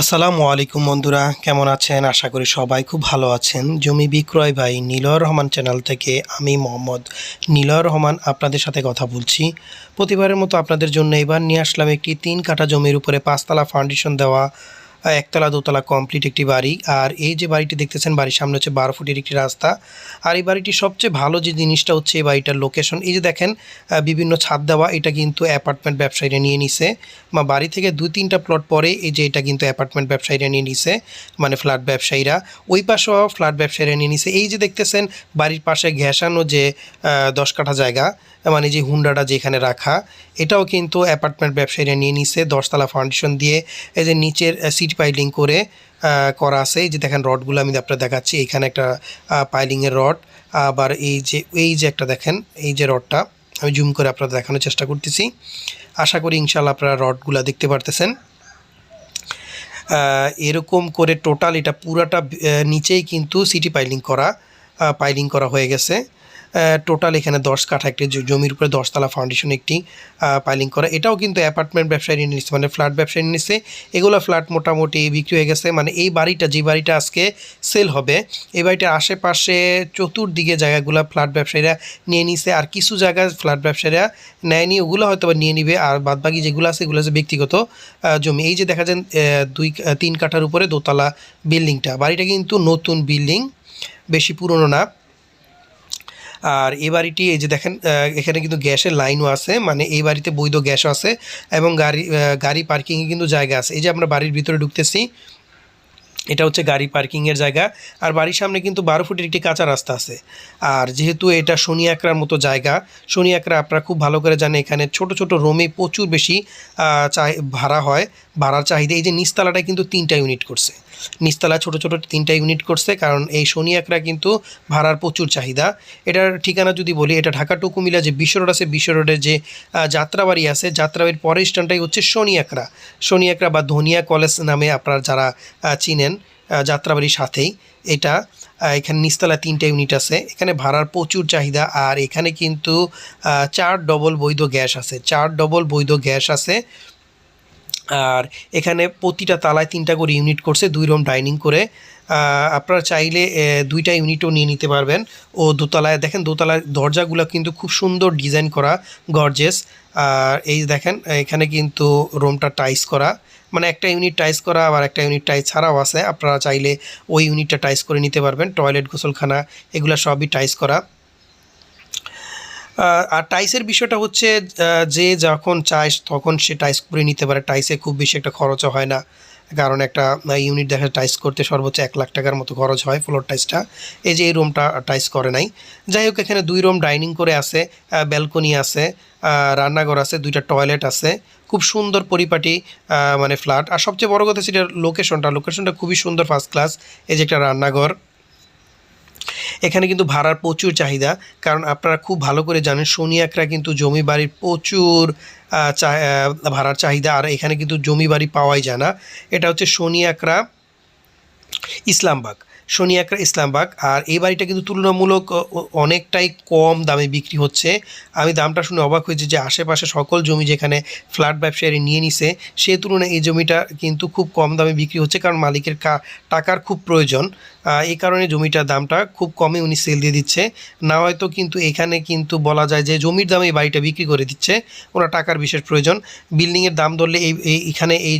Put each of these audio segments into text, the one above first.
আসসালামু আলাইকুম বন্ধুরা, কেমন আছেন? আশা করি সবাই খুব ভালো আছেন। জমি বিক্রয় ভাই নীলর রহমান চ্যানেল থেকে আমি মোহাম্মদ নীলর রহমান আপনাদের সাথে কথা বলছি। প্রতিবারের মতো আপনাদের জন্য এবার নিয়ে আসলাম একটি তিন কাটা জমির উপরে পাঁচতলা ফাউন্ডেশন দেওয়া একতলা, দোতলা কমপ্লিট একটি বাড়ি। আর এই যে বাড়িটি দেখতেছেন, বাড়ির সামনে হচ্ছে বারো ফুটের একটি রাস্তা। আর এই বাড়িটির সবচেয়ে ভালো যে জিনিসটা হচ্ছে এই বাড়িটার লোকেশন এই যে দেখেন বিভিন্ন ছাদ দেওয়া, এটা কিন্তু অ্যাপার্টমেন্ট ব্যবসায়ীরা নিয়ে নিছে। বা বাড়ি থেকে দুই, তিনটা প্লট পরে এই যে এটা কিন্তু অ্যাপার্টমেন্ট ব্যবসায়ীরা নিয়ে নিছে মানে ফ্ল্যাট ব্যবসায়ীরা। ওই পাশেও ফ্ল্যাট ব্যবসায়ীরা নিয়ে নিছে। এই যে দেখতেছেন, বাড়ির পাশে ঘেঁষানো যে দশ কাঠা জায়গা মানে যে হুন্ডাটা যেখানে রাখা, এটাও কিন্তু অ্যাপার্টমেন্ট ব্যবসায়ীরা নিয়ে নিছে, দশতলা ফাউন্ডেশন দিয়ে। এই যে নিচের সিট পাইলিং করে করা আছে। যে দেখেন রডগুলো আমি আপনার দেখাচ্ছি। এখানে একটা পাইলিংয়ের রড আবার এই যে এই যে একটা দেখেন, এই যে রডটা আমি জুম করে আপনাদের দেখানোর চেষ্টা করতেছি। আশা করি ইনশাল্লাহ আপনারা রডগুলো দেখতে পারতেছেন। এরকম করে টোটাল এটা পুরাটা নিচেই কিন্তু সিটি পাইলিং করা পাইলিং করা হয়ে গেছে। টোটাল এখানে দশ কাঠা একটি জমির উপরে দশতলা ফাউন্ডেশন একটি পাইলিং করা। এটাও কিন্তু অ্যাপার্টমেন্ট ব্যবসায়ী নিয়ে নিচ্ছে মানে ফ্ল্যাট ব্যবসায়ী নিয়ে নিচ্ছে। এগুলো ফ্ল্যাট মোটামুটি বিক্রি হয়ে গেছে মানে এই বাড়িটা, যে বাড়িটা আজকে সেল হবে, এই বাড়িটার আশেপাশে চতুর্দিকে জায়গাগুলো ফ্ল্যাট ব্যবসায়ীরা নিয়ে নিছে, আর কিছু জায়গা ফ্ল্যাট ব্যবসায়ীরা নেয়নি, ওগুলো হয়তো নিয়ে নিবে, আর বাদবাকি যেগুলো আছে, এগুলো আছে ব্যক্তিগত জমি। এই যে দেখা যান দুই, তিন কাঠার উপরে দোতলা বিল্ডিংটা, বাড়িটা কিন্তু নতুন বিল্ডিং, বেশি পুরনো না। আর এই বাড়িটি, এই যে দেখেন এখানে কিন্তু গ্যাসের লাইনও আছে মানে এই বাড়িতে বৈধ গ্যাসও আছে এবং গাড়ি গাড়ি পার্কিংয়ে কিন্তু জায়গা আছে। এই যে আমরা বাড়ির ভিতরে ঢুকতেছি, এটা হচ্ছে গাড়ি পার্কিংয়ের জায়গা। আর বাড়ির সামনে কিন্তু বারো ফুটের একটি কাঁচা রাস্তা আছে। আর যেহেতু এটা শনি একরার মতো জায়গা, শনি একরা আপনারা খুব ভালো করে জানেন, এখানে ছোট ছোট রোমে প্রচুর বেশি চাই, ভাড়া হয়, ভাড়ার চাহিদা। এই যে নিচতলাটায় কিন্তু তিনটা ইউনিট করছে। নিচতলা ছোট ছোট তিনটা ইউনিট করছে, কারণ এই শনি একরা কিন্তু ভাড়ার প্রচুর চাহিদা। এটার ঠিকানা যদি বলি, এটা ঢাকা টু কুমিল্লা যে বিশ্ব রোড আছে বিশ্ব রোডের যে যাত্রাবাড়ি আছে, যাত্রাবাড়ির পরের স্ট্যান্ডটাই হচ্ছে শনি একরা শনি একরা বা ধনিয়া কলেজ নামে আপনারা যারা চিনেন যাত্রাবাড়ির সাথেই, এটা এখানে নিচতলা তিনটা ইউনিট আছে। এখানে ভাড়ার প্রচুর চাহিদা, আর এখানে কিন্তু চার ডবল বৈধ গ্যাস আছে, চার ডবল বৈধ গ্যাস আছে। আর এখানে প্রতিটা তালায় তিনটা করে ইউনিট করছে, দুই রুম ডাইনিং করে। আপনারা চাইলে দুইটা ইউনিটও নিয়ে নিতে পারবেন। ও দোতলায়, দেখেন দোতলার দরজাগুলো কিন্তু খুব সুন্দর ডিজাইন করা, গর্জেস। আর এই দেখেন, এখানে কিন্তু রুমটা টাইস করা। মানে একটা ইউনিট টাইস করা, আবার একটা ইউনিট টাইস ছাড়াও আছে। আপনারা চাইলে ওই ইউনিটটা টাইস করে নিতে পারবেন। টয়লেট, গোসলখানা, এগুলো সবই টাইস করা। আর টাইসের বিষয়টা হচ্ছে যে যখন চায় তখন সে টাইস করে নিতে পারে। টাইসে খুব বেশি একটা খরচও হয় না, কারণ একটা ইউনিট দেখা টাইস করতে সর্বোচ্চ এক লাখ টাকার মতো খরচ হয় ফ্লোর টাইসটা। এই যে এই রুমটা টাইস করে নাই। যাই হোক, এখানে দুই রুম ডাইনিং করে আছে ব্যালকনি আছে রান্নাঘর আছে, দুইটা টয়লেট আছে। খুব সুন্দর পরিপাটি মানে ফ্ল্যাট। আর সবচেয়ে বড় কথা সেটা লোকেশনটা লোকেশনটা খুবই সুন্দর ফার্স্ট ক্লাস এই যে একটা রান্নাঘর এখানে কিন্তু ভাড়ার প্রচুর চাহিদা। কারণ আপনারা খুব ভালো করে জানেন, সোনিয়াকরা কিন্তু জমি বাড়ির প্রচুর ভাড়ার চাহিদা। আর এখানে কিন্তু জমি বাড়ি পাওয়াই যায় না। এটা হচ্ছে সোনিয়াকরা ইসলামবাগ। সোনিয়াকরা ইসলামবাগ আর এই বাড়িটা কিন্তু তুলনামূলক অনেকটাই কম দামে বিক্রি হচ্ছে। আমি দামটা শুনে অবাক হয়েছি যে আশেপাশে সকল জমি যেখানে ফ্ল্যাট ব্যবসায়ী নিয়ে নিছে, সে তুলনায় এই জমিটা কিন্তু খুব কম দামে বিক্রি হচ্ছে কারণ মালিকের টাকার খুব প্রয়োজন। এই কারণে জমিটার দামটা খুব কমে উনি সেল দিয়ে দিচ্ছে। না হয়তো কিন্তু এখানে কিন্তু বলা যায় যে জমির দামে এই বাড়িটা বিক্রি করে দিচ্ছে, ওনার টাকার বিশেষ প্রয়োজন। বিল্ডিংয়ের দাম ধরলে এই এখানে এই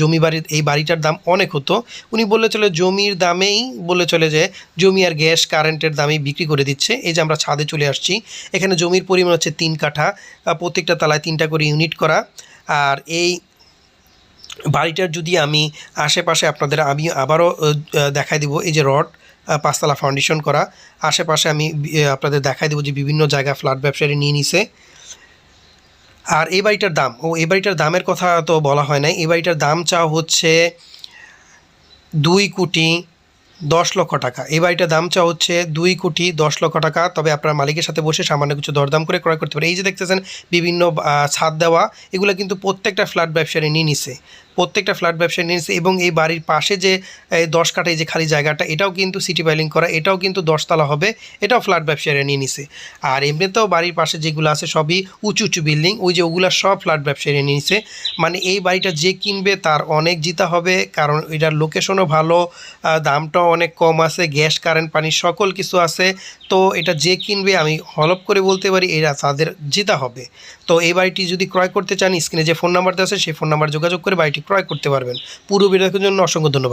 জমি বাড়ির, এই বাড়িটার দাম অনেক হতো। উনি বলে চলে, জমির দামেই বলে চলে যে, জমি আর গ্যাস কারেন্টের দামেই বিক্রি করে দিচ্ছে। এই যে আমরা ছাদে চলে আসছি, এখানে জমির পরিমাণ হচ্ছে তিন কাঠা প্রত্যেকটা তালায় তিনটা করে ইউনিট করা। আর এই বাড়িটার যদি আমি আশেপাশে আপনাদের, আমি আবারও দেখাই দিব, এই যে রড পাঁচতলা ফাউন্ডেশন করা। আশেপাশে আমি আপনাদের দেখাই দেবো যে বিভিন্ন জায়গা ফ্ল্যাট ব্যবসায়ী নিয়ে নিছে। আর এই বাড়িটার দাম, ও এই বাড়িটার দামের কথা তো বলা হয় নাই। এই বাড়িটার দাম চাও হচ্ছে দুই কোটি দশ লক্ষ টাকা। এই বাড়িটার দাম চা হচ্ছে দুই কোটি দশ লক্ষ টাকা, তবে আপনার মালিকের সাথে বসে সামান্য কিছু দরদাম করে ক্রয় করতে পারে। এই যে দেখতেছেন, বিভিন্ন ছাদ দেওয়া, এগুলো কিন্তু প্রত্যেকটা ফ্ল্যাট ব্যবসায়ী নিয়ে নিছে। প্রত্যেকটা ফ্ল্যাট ব্যবসায়ী নিয়ে নিছে এবং এই বাড়ির পাশে যে দশ কাঠা যে খালি জায়গাটা, এটাও কিন্তু সিটি পাইলিং করা, এটাও কিন্তু দশতলা হবে, এটাও ফ্ল্যাট ব্যবসায়ীরা নিয়ে নিছে। আর এমনিতেও বাড়ির পাশে যেগুলো আছে সবই উঁচু উঁচু বিল্ডিং ওই যে ওগুলো সব ফ্ল্যাট ব্যবসায়ীরা নিয়ে নিছে। মানে এই বাড়িটা যে কিনবে তার অনেক জিতা হবে, কারণ এটার লোকেশনও ভালো দামটাও অনেক কম আছে গ্যাস কারেন্ট পানি সকল কিছু আছে। তো এটা যে কিনবে আমি হলপ করে বলতে পারি, এরা তাদের জিতা হবে। তো এই বাড়িটি যদি ক্রয় করতে চান, স্ক্রিনে যে ফোন নাম্বার দেওয়া আছে, সেই ফোন নাম্বার যোগাযোগ করে বাড়িটি ক্রয় করতে পারবেন। পুরো বিরাটের জন্য অসংখ্য ধন্যবাদ।